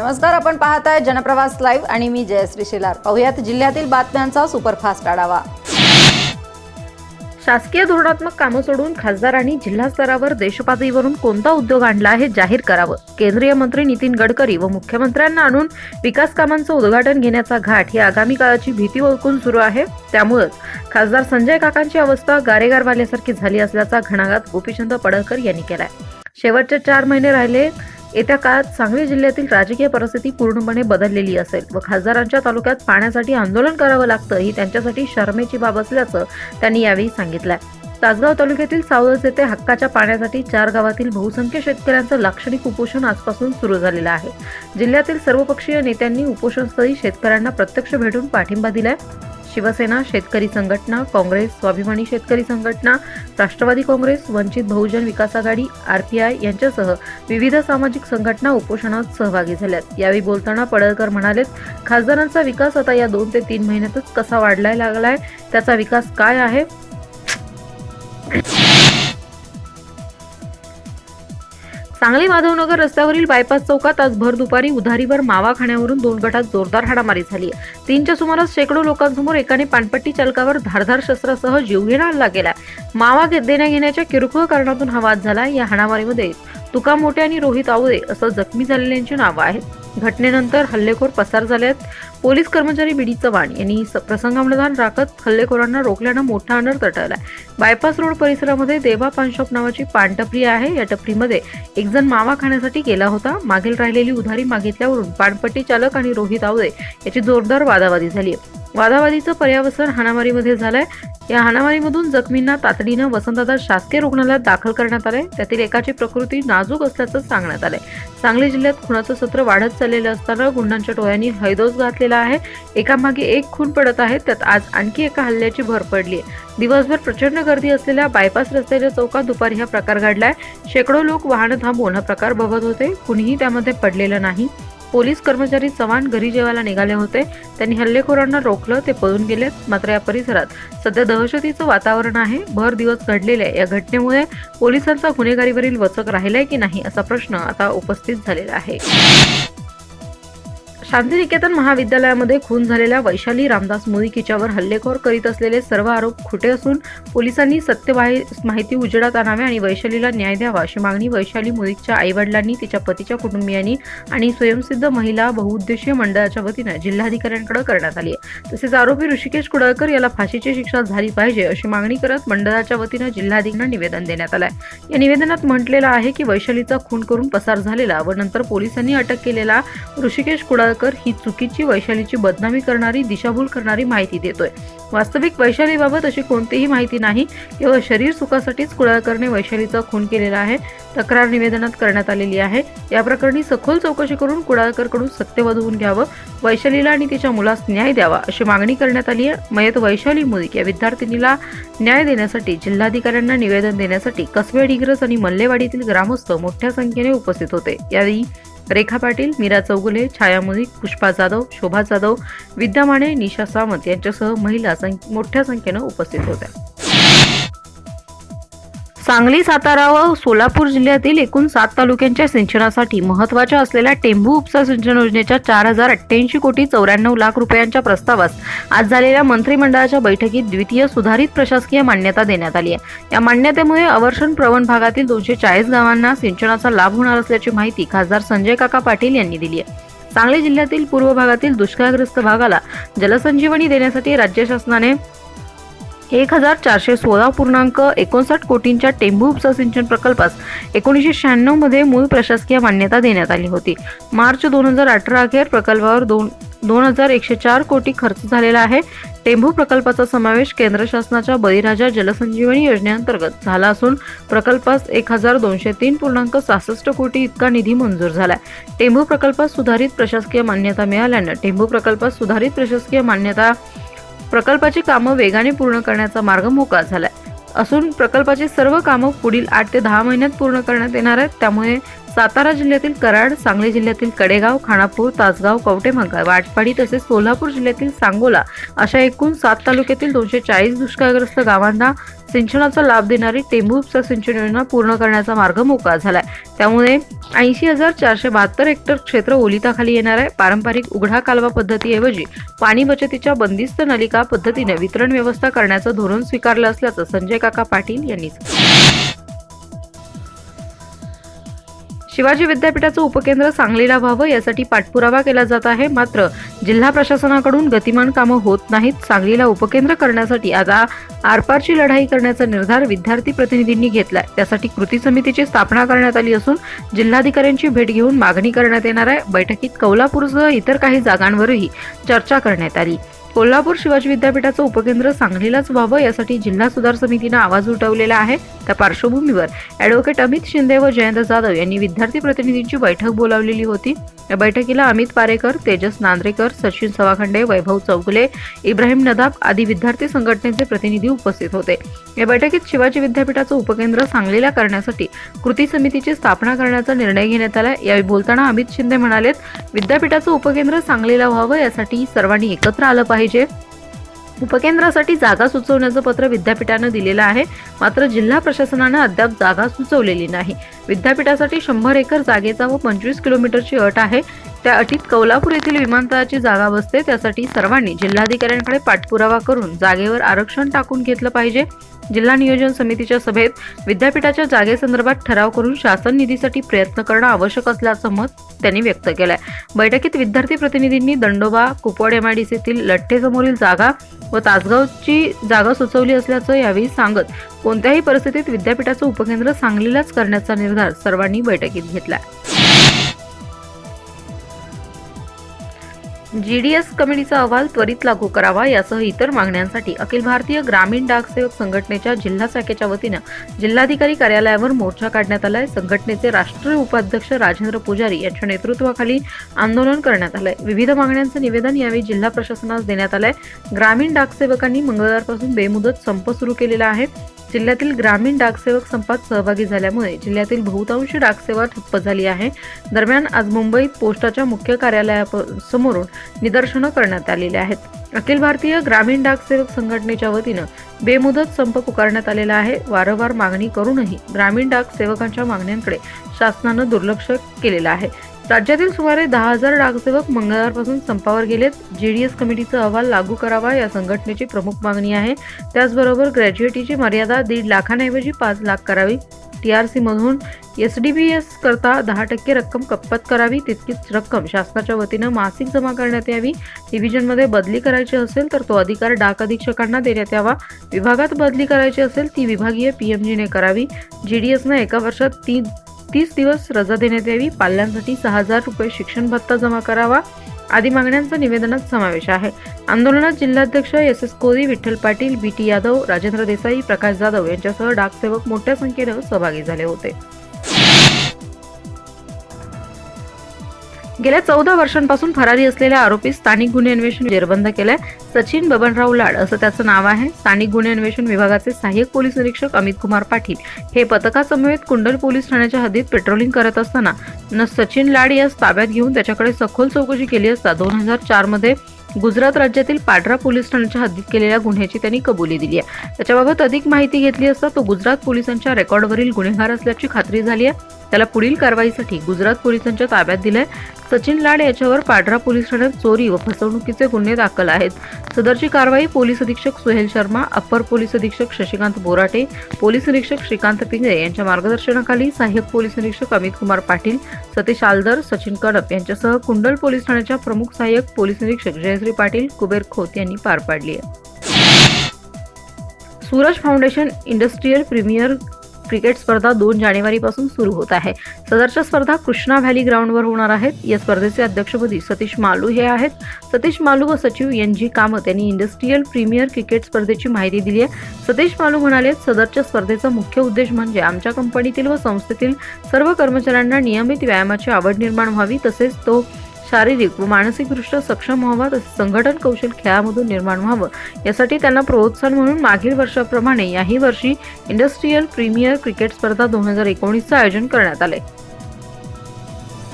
नमस्कार आपण पाहताय जनप्रवास लाईव्ह आणि मी जयश्री शेलार. पाहुयात जिल्ह्यातील बातम्यांचा सुपरफास्ट आढावा. शासकीय धोरणात्मक कामं सोडून खासदारांनी जिल्हा स्तरावर देशपातळीवरून कोणता उद्योग आणला आहे जाहीर करावं. केंद्रीय मंत्री नितीन गडकरी व मुख्यमंत्र्यांना आणून विकास कामांचं उद्घाटन घेण्याचा घाट ही आगामी काळाची भीती ओळखून सुरू आहे. त्यामुळेच खासदार संजय काकांची अवस्था गारेगारवाल्यासारखी झाली असल्याचा घणाघात गोपीचंद पडळकर यांनी केलाय. शेवटचे चार महिने राहिले येत्या काळात सांगली जिल्ह्यातील राजकीय परिस्थिती पूर्णपणे बदललेली असेल व खासदारांच्या तालुक्यात पाण्यासाठी आंदोलन करावं लागतं ही त्यांच्यासाठी शर्मेची बाब असल्याचं त्यांनी यावेळी सांगितलंय. तासगाव तालुक्यातील सावळस येथे हक्काच्या पाण्यासाठी चार गावातील बहुसंख्य शेतकऱ्यांचं लाक्षणिक उपोषण आजपासून सुरू झालेलं आहे. जिल्ह्यातील सर्वपक्षीय नेत्यांनी उपोषणस्थळी शेतकऱ्यांना प्रत्यक्ष भेटून पाठिंबा दिलाय. शिवसेना शेतकरी संघटना काँग्रेस स्वाभिमानी शेतकरी संघटना राष्ट्रवादी काँग्रेस वंचित बहुजन विकास आघाडी आरपीआय यांच्यासह विविध सामाजिक संघटना उपोषणात सहभागी झाल्यात. यावेळी बोलताना पडळकर म्हणाले खासदारांचा विकास आता या दोन ते तीन महिन्यातच कसा वाढलाय लागलाय त्याचा विकास काय आहे? सांगली माधवनगर रस्त्यावरील बायपास चौकात आज भर दुपारी उधारीवर मावा खाण्यावरून दोन गटात जोरदार हाणामारी झाली. तीनच्या सुमारास शेकडो लोकांसमोर एकाने पानपट्टी चालकावर धारधार शस्त्रासह जीवघेणा हल्ला केला. मावा घे- देण्या घेण्याच्या किरकोळ कारणातून हा वाद झाला. या हाणामारीमध्ये तुका मोठे आणि रोहित आवळे असं जखमी झालेल्यांची नावं आहेत. घटनेनंतर हल्लेखोर पसार झाल्यात पोलीस कर्मचारी बीडी चव्हाण यांनी स- राखत हल्लेखोरांना रोखल्यानं मोठा अनर्थ टळलाय. बायपास रोड परिसरामध्ये देवा पानशॉप नावाची पान टपरी आहे. या टपरीमध्ये एक जण मावा खाण्यासाठी गेला होता. मागील राहिलेली उधारी मागितल्यावरून पानपट्टी चालक आणि रोहित आवदे याची जोरदार वादावादी झाली वादावादीचं पर्यावसन हाणामारीमध्ये झालंय. या हाणामारीमधून जखमींना तातडीनं वसंतदादा शासकीय रुग्णालयात दाखल करण्यात आलंय त्यातील एकाची प्रकृती नाजूक असल्याचं सांगण्यात आलंय सांगली जिल्ह्यात खुनाचं सत्र वाढत चाललेलं असताना गुंडांच्या टोळ्यांनी हैदोस घातलेला आहे. एकामागे एक खून पडत आहे. त्यात आज आणखी एका हल्ल्याची भर पडली आहे. दिवसभर प्रचंड गर्दी असलेल्या बायपास रस्त्याच्या चौकात दुपारी हा प्रकार घडलाय. शेकडो लोक वाहनं थांबवून हा प्रकार बघत होते. कुणीही त्यामध्ये पडलेलं नाही. पोलीस कर्मचारी चव्हाण घरी जेवायला निघाले होते. त्यांनी हल्लेखोरांना रोखलं ते पळून गेलेत मात्र या परिसरात सध्या दहशतीचं वातावरण आहे. भर दिवस घडलेल्या या घटनेमुळे पोलिसांचा गुन्हेगारीवरील वचक राहिलाय की नाही असा प्रश्न आता उपस्थित झालेला आहे. शांतिनिकेतन महाविद्यालयामध्ये खून झालेल्या वैशाली रामदास मुळीक हिच्यावर हल्लेखोर करीत असलेले सर्व आरोप खोटे असून पोलिसांनी सत्य माहिती उजेडात आणावी आणि वैशालीला न्याय द्यावा अशी मागणी वैशाली मुळीकच्या आईवडिलांनी तिच्या पतीच्या कुटुंबियांनी आणि स्वयंसिद्ध महिला बहुउद्देशीय मंडळाच्या वतीनं जिल्हाधिकाऱ्यांकडे करण्यात आली आहे. तसेच आरोपी ऋषिकेश कुडळकर याला फाशीची शिक्षा झाली पाहिजे अशी मागणी करत मंडळाच्या वतीनं जिल्हाधिकाऱ्यांना निवेदन देण्यात आलं आहे या निवेदनात म्हटलेलं आहे की वैशालीचा खून करून पसार झालेला व नंतर पोलिसांनी अटक केलेला ऋषिकेश कुडाळकर ही चुकीची वैशालीची बदनामी करणारी दिशाभूल करणारी माहिती देतोय. वास्तविक वैशालीबाबत अशी कोणतीही माहिती नाही. केवळ शरीर सुखासाठीच कुडाळकरने वैशालीचा खून केलेला आहे. तक्रार निवेदनात करण्यात आलेली आहे. या प्रकरणी सखोल चौकशी करून कुडाळकरकडून सत्य वधवून घ्यावं वैशालीला आणि तिच्या मुलास न्याय द्यावा अशी मागणी करण्यात आली आहे. मयत वैशाली मुलिक या विद्यार्थिनीला न्याय देण्यासाठी जिल्हाधिकाऱ्यांना निवेदन देण्यासाठी कसबे डिग्रस आणि मल्लेवाडीतील ग्रामस्थ मोठ्या संख्येने उपस्थित होते. यावेळी रेखा पाटील मीरा चौगुले छाया मुदिक पुष्पा जाधव शोभा जाधव विद्या माने निशा सावंत यांच्यासह महिला मोठ्या संख्येनं उपस्थित होत्या. सांगली सातारा व सोलापूर जिल्ह्यातील एकूण सात तालुक्यांच्या सिंचनासाठी महत्त्वाच्या असलेल्या टेंभू उपसा सिंचन योजनेच्या चार हजार अठ्ठ्याऐंशी कोटी चौऱ्याण्णव लाख रुपयांच्या प्रस्तावास आज झालेल्या मंत्रिमंडळाच्या बैठकीत द्वितीय सुधारित प्रशासकीय मान्यता देण्यात आली आहे. या मान्यतेमुळे अवर्षण प्रवण भागातील दोनशे चाळीस गावांना सिंचनाचा लाभ होणार असल्याची माहिती खासदार संजय काका पाटील यांनी दिली आहे. सांगली जिल्ह्यातील पूर्व भागातील दुष्काळग्रस्त भागाला जलसंजीवनी देण्यासाठी राज्य शासनाने एक हजार चारशे सोळा पूर्णांक एकोणसाठ कोटींच्या टेंभू उपसा सिंचन प्रकल्पास एकोणीसशे शहाण्णवमध्ये मूळ प्रशासकीय मान्यता देण्यात आली होती. मार्च दोन हजार अठरा अखेर प्रकल्पावर दोन दोन हजार एकशे चार कोटी खर्च झालेला आहे. टेंभू प्रकल्पाचा समावेश केंद्र शासनाच्या बळीराजा जलसंजीवनी योजनेअंतर्गत झाला असून प्रकल्पास एक हजार दोनशे तीन पूर्णांक सहासष्ट कोटी इतका निधी मंजूर झाला टेंभू प्रकल्पास सुधारित प्रशासकीय मान्यता मिळाल्यानं टेंभू प्रकल्पास सुधारित प्रशासकीय मान्यता प्रकल्पाची कामं वेगाने पूर्ण करण्याचा मार्ग मोकळा झालाय. असून प्रकल्पाची सर्व कामं पुढील आठ ते दहा महिन्यात पूर्ण करण्यात येणार आहेत. त्यामुळे सातारा जिल्ह्यातील कराड सांगली जिल्ह्यातील कडेगाव खानापूर तासगाव कवटेमंका वाटपाडी तसेच सोलापूर जिल्ह्यातील सांगोला अशा एकूण सात तालुक्यातील दोनशे चाळीस दुष्काळग्रस्त गावांना सिंचनाचा लाभ देणारी टेंबू उपसा सिंचन योजना पूर्ण करण्याचा मार्ग मोकळा झालाय. त्यामुळे ऐंशी हजार चारशे बहात्तर हेक्टर क्षेत्र ओलिताखाली येणार आहे. पारंपरिक उघडा कालवा पद्धतीऐवजी पाणी बचतीच्या बंदिस्त नलिका पद्धतीने वितरण व्यवस्था करण्याचं धोरण स्वीकारलं असल्याचं संजय काका पाटील यांनी शिवाजी विद्यापीठाचं उपकेंद्र सांगलीला व्हावं यासाठी पाठपुरावा केला जात आहे. मात्र जिल्हा प्रशासनाकडून गतिमान कामं होत नाहीत. सांगलीला उपकेंद्र करण्यासाठी आता आरपारची लढाई करण्याचा निर्धार विद्यार्थी प्रतिनिधींनी घेतलाय. त्यासाठी कृती समितीची स्थापना करण्यात आली असून जिल्हाधिकाऱ्यांची भेट घेऊन मागणी करण्यात येणार आहे. बैठकीत कौलापूरसह इतर काही जागांवरही चर्चा करण्यात आली. कोल्हापूर शिवाजी विद्यापीठाचं उपकेंद्र सांगलीलाच व्हावं यासाठी जिल्हा सुधार समितीनं आवाज उठवलेला आहे. त्या पार्श्वभूमीवर ॲडव्होकेट अमित शिंदे व जयंत जाधव यांनी विद्यार्थी प्रतिनिधींची बैठक बोलावलेली होती. या बैठकीला अमित पारेकर तेजस नांद्रेकर सचिन सवाखंडे वैभव चौगुले इब्राहिम नदाब आदी विद्यार्थी संघटनेचे प्रतिनिधी उपस्थित होते. या बैठकीत शिवाजी विद्यापीठाचं उपकेंद्र सांगलीला करण्यासाठी कृती समितीची स्थापना करण्याचा निर्णय घेण्यात आला. यावेळी बोलताना अमित शिंदे म्हणालेत विद्यापीठाचं उपकेंद्र सांगलीला व्हावं यासाठी सर्वांनी एकत्र आलं पाहिजे. उपकेंद्रासाठी जागा सुचवण्याचं पत्र विद्यापीठानं दिलेलं आहे. मात्र जिल्हा प्रशासनानं अद्याप जागा सुचवलेली नाही. विद्यापीठासाठी शंभर एकर जागेचा व पंचवीस किलोमीटरची अट आहे. त्या अटीत कौलापूर येथील विमानतळाची जागा बसते. त्यासाठी सर्वांनी जिल्हाधिकाऱ्यांकडे पाठपुरावा करून जागेवर आरक्षण टाकून घेतलं पाहिजे. जिल्हा नियोजन समितीच्या सभेत विद्यापीठाच्या जागेसंदर्भात ठराव करून शासन निधीसाठी प्रयत्न करणं आवश्यक असल्याचं मत त्यांनी व्यक्त केलंय. बैठकीत विद्यार्थी प्रतिनिधींनी दंडोबा कुपवाड एमआयडीसीतील लठ्ठेसमोरील जागा व तासगावची जागा सुचवली असल्याचं यावेळी सांगत कोणत्याही परिस्थितीत विद्यापीठाचं उपकेंद्र सांगलीलाच करण्याचा निर्धार सर्वांनी बैठकीत घेतला जीडीएस कमिटीचा अहवाल त्वरित लागू करावा यासह इतर मागण्यांसाठी अखिल भारतीय ग्रामीण डाकसेवक संघटनेच्या जिल्हा शाखेच्या वतीनं जिल्हाधिकारी कार्यालयावर मोर्चा काढण्यात आलाय. संघटनेचे राष्ट्रीय उपाध्यक्ष राजेंद्र पुजारी यांच्या नेतृत्वाखाली आंदोलन करण्यात आलंय. विविध मागण्यांचं निवेदन यावेळी जिल्हा प्रशासनास देण्यात आलंय. ग्रामीण डाकसेवकांनी मंगळवारपासून बेमुदत संप सुरू केलेला आहे. जिल्ह्यातील ग्रामीण डाकसेवक संपात सहभागी झाल्यामुळे जिल्ह्यातील बहुतांश डाकसेवा ठप्प झाली आहे. दरम्यान आज मुंबईत पोस्टाच्या मुख्य कार्यालयासमोरून निदर्शनं करण्यात आलेली आहेत. अखिल भारतीय ग्रामीण डाकसेवक संघटनेच्या वतीनं बेमुदत संप पुकारण्यात आलेला आहे. वारंवार मागणी करूनही ग्रामीण डाक सेवकांच्या मागण्यांकडे शासनानं दुर्लक्ष केलेलं आहे. राज्यातील सुमारे दहा हजार डाकसेवक मंगळवारपासून संपावर गेलेत. जेडीएस कमिटीचा अहवाल लागू करावा या संघटनेची प्रमुख मागणी आहे. त्याचबरोबर ग्रॅज्युएटीची मर्यादा दीड लाखांऐवजी पाच लाख करावी. टीआरसी मधून एस डी बी एस करता दहा टक्के रक्कम कप्पत करावी. तितकीच रक्कम शासनाच्या वतीनं मासिक जमा करण्यात यावी. डिव्हिजनमध्ये बदली करायची असेल तर तो अधिकार डाक अधीक्षकांना देण्यात यावा. विभागात बदली करायची असेल ती विभागीय पीएमजीने करावी. जीडीएसनं एका वर्षात तीन तीस दिवस रजा देण्यात यावी. पाल्यांसाठी सहा हजार रुपये शिक्षण भत्ता जमा करावा. आदी मागण्यांचा निवेदनात समावेश आहे. आंदोलनात जिल्हाध्यक्ष S S Kori Vitthal Patil B T Yadav Rajendra Desai Prakash Jadhav यांच्यासह डाकसेवक मोठ्या संख्येनं सहभागी झाले होते. गेल्या चौदा वर्षांपासून फरारी असलेल्या आरोपी स्थानिक गुन्हे अन्वेषण जेरबंद केलाय. सचिन बबनराव लाड असं त्याचं नाव आहे. स्थानिक गुन्हे अन्वेषण विभागाचे सहाय्यक पोलीस निरीक्षक अमित कुमार पाटील हे पथकासमवेत कुंडल पोलीस ठाण्याच्या हद्दीत पेट्रोलिंग करत असताना न सचिन लाड यास ताब्यात घेऊन त्याच्याकडे सखोल चौकशी केली असता दोन हजार चारमध्ये गुजरात राज्यातील पाड्रा पोलीस ठाण्याच्या हद्दीत केलेल्या गुन्ह्याची त्यांनी कबुली दिली आहे. त्याच्याबाबत अधिक माहिती घेतली असता तो गुजरात पोलिसांच्या रेकॉर्डवरील गुन्हेगार असल्याची खात्री झाली आहे. त्याला पुढील कारवाईसाठी गुजरात पोलिसांच्या ताब्यात दिलंय. सचिन लाड याच्यावर पाड्रा पोलीस ठाण्यात चोरी व फसवणुकीचे गुन्हे दाखल आहेत. सदरची कारवाई पोलीस अधीक्षक सुहेल शर्मा अप्पर पोलीस अधीक्षक शशिकांत बोराटे पोलीस निरीक्षक श्रीकांत पिंगळे यांच्या मार्गदर्शनाखाली सहाय्यक पोलीस निरीक्षक अमित कुमार पाटील सतीश आलदर सचिन कडप यांच्यासह कुंडल पोलीस ठाण्याच्या प्रमुख सहाय्यक पोलीस निरीक्षक जयश्री पाटील कुबेर खोत यांनी पार पाडली आहे. Suraj foundation industrial premier cricket स्पर्धा दोन जानेवारीपासून सुरू होत आहे. सदरच्या स्पर्धा कृष्णा व्हॅली ग्राउंडवर होणार आहेत. या स्पर्धेचे अध्यक्षपदी सतीश मालू हे आहेत. सतीश मालू व सचिव एन जी कामत यांनी इंडस्ट्रीयल प्रीमियर क्रिकेट स्पर्धेची माहिती दिली आहे. सतीश मालू म्हणाले सदरच्या स्पर्धेचा मुख्य उद्देश म्हणजे आमच्या कंपनीतील व संस्थेतील सर्व कर्मचाऱ्यांना नियमित व्यायामाची आवड निर्माण व्हावी. तसेच तो शारीरिक व मानसिकदृष्ट्या सक्षम व्हावा तसेच संघटन कौशल खेळामधून निर्माण व्हावं यासाठी त्यांना प्रोत्साहन म्हणून मागील वर्षाप्रमाणे याही वर्षी इंडस्ट्रीयल प्रीमियर क्रिकेट स्पर्धा दोन हजार एकोणीसचं आयोजन करण्यात आले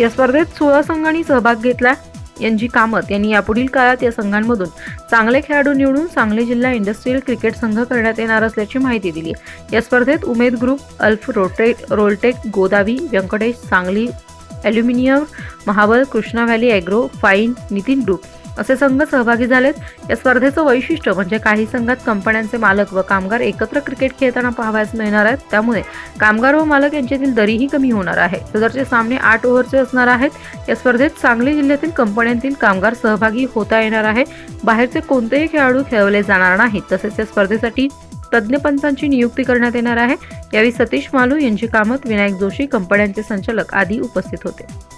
या स्पर्धेत सोळा संघांनी सहभाग घेतला. यांची कामत यांनी यापुढील काळात या संघांमधून चांगले खेळाडू निवडून सांगली जिल्हा इंडस्ट्रीयल क्रिकेट संघ करण्यात येणार असल्याची माहिती दिली या स्पर्धेत उमेद ग्रुप अल्फ rotate Roltech गोदावी Venkatesh Sangli aluminium Mahabal Krishna valley agro fine Nitin group असे संघ सहभागी झालेत. या स्पर्धेचं वैशिष्ट्य म्हणजे काही संघात कंपन्यांचे मालक व कामगार एकत्र क्रिकेट खेळताना पाहावयास मिळणार आहेत. त्यामुळे कामगार व मालक यांच्यातील दरीही कमी होणार आहे. सदरचे सामने आठ ओव्हरचे असणार आहेत. या स्पर्धेत सांगली जिल्ह्यातील कंपन्यांतील कामगार सहभागी होता येणार आहे. बाहेरचे कोणतेही खेळाडू खेळवले जाणार नाहीत. तसेच या स्पर्धेसाठी तज्ज्ञ पंचांची नियुक्ती करण्यात येणार आहे. यावेळी सतीश मालू यांची कामत विनायक जोशी कंपन्यांचे संचालक आदी उपस्थित होते.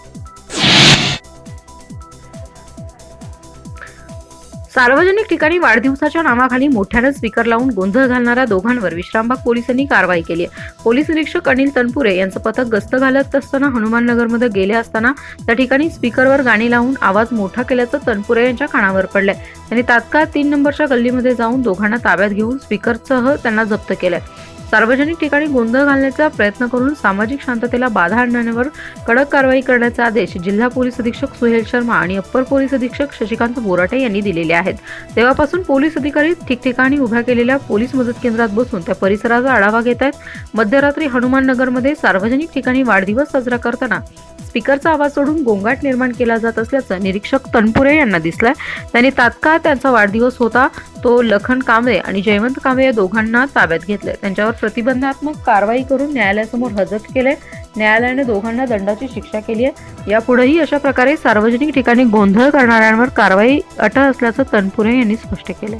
सार्वजनिक ठिकाणी वाढदिवसाच्या नावाखाली मोठ्यानं स्पीकर लावून गोंधळ घालणाऱ्या दोघांवर विश्रामबाग पोलिसांनी कारवाई केली आहे. पोलीस निरीक्षक अनिल तनपुरे यांचं पथक गस्त घालत असताना हनुमाननगरमध्ये गेले असताना त्या ठिकाणी स्पीकरवर गाणी लावून आवाज मोठा केल्याचं तनपुरे यांच्या कानावर पडलंय. त्यांनी तात्काळ तीन नंबरच्या गल्लीमध्ये जाऊन दोघांना ताब्यात घेऊन स्पीकरसह त्यांना जप्त केलंय. सार्वजनिक ठिकाणी गोंधळ घालण्याचा प्रयत्न करून सामाजिक शांततेला बाधा आणण्यावर कडक कारवाई करण्याचे आदेश जिल्हा पोलीस अधीक्षक सुहेल शर्मा आणि अप्पर पोलीस अधीक्षक शशिकांत बोराटे यांनी दिलेले आहेत. तेव्हापासून पोलीस अधिकारी ठिकठिकाणी उभ्या केलेल्या पोलीस मदत केंद्रात बसून त्या परिसराचा आढावा घेत आहेत. मध्यरात्री हनुमाननगरमध्ये सार्वजनिक ठिकाणी वाढदिवस साजरा करताना स्पीकरचा आवाज सोडून गोंगाट निर्माण केला जात असल्याचं निरीक्षक तनपुरे यांना दिसलंय. त्यांनी तात्काळ त्यांचा वाढदिवस होता तो लखन कांबळे आणि जयवंत कांबळे या दोघांना ताब्यात घेतले त्यांच्यावर प्रतिबंधात्मक कारवाई करून न्यायालयासमोर हजर केले न्यायालयाने दोघांना दंडाची शिक्षा केली आहे. यापुढेही अशा प्रकारे सार्वजनिक ठिकाणी गोंधळ करणाऱ्यांवर कारवाई अटळ असल्याचं तनपुरे यांनी स्पष्ट केलं